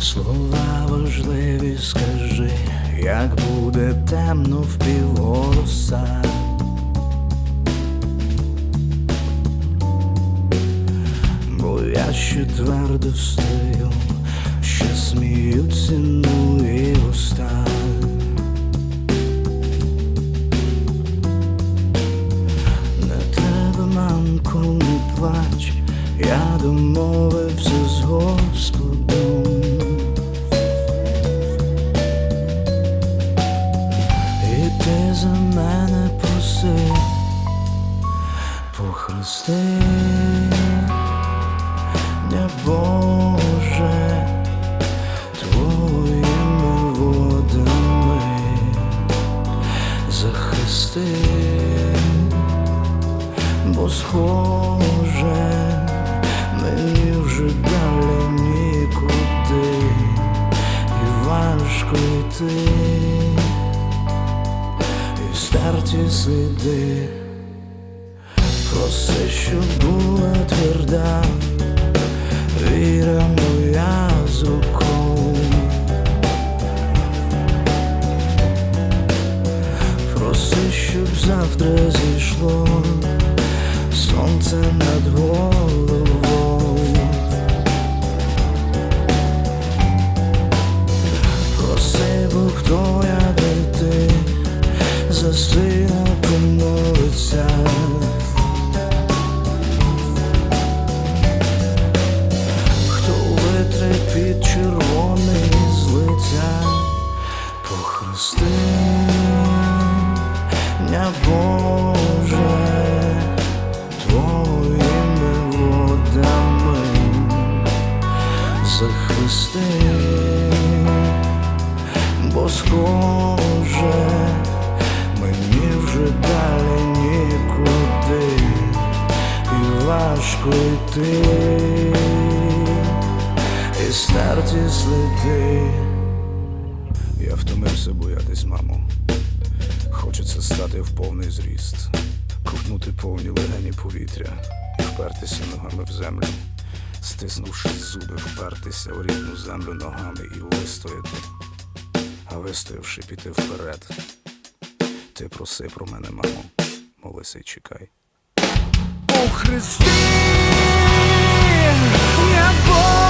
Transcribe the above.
Слова важливі, скажи, як буде темно в півголоса. Бо я ще твердо стою, ще сміються мої уста. Не треба, мамку, не плач, я домовився з Господом. І ти за мене проси, похрести, не Боже, твоїми водами захисти бо схоже, мені вже далі нікуди, і важко йти, і старті сліди, проси, щоб була тверда, віра моя з рукою. Проси, щоб завтра зійшло сонце над головою. Не Боже твоїми водами захисти, бо схоже, мені вже далі нікуди, і важко йти, і старті сліди. Я втомився боятись, мамо. Хочеться стати в повний зріст, ковтнути повні легені повітря і впертися ногами в землю, стиснувши зуби, впертися в рідну землю ногами і вистояти, а вистоявши піти вперед. Ти проси про мене, мамо, молися й чекай. У Христі, я Боже,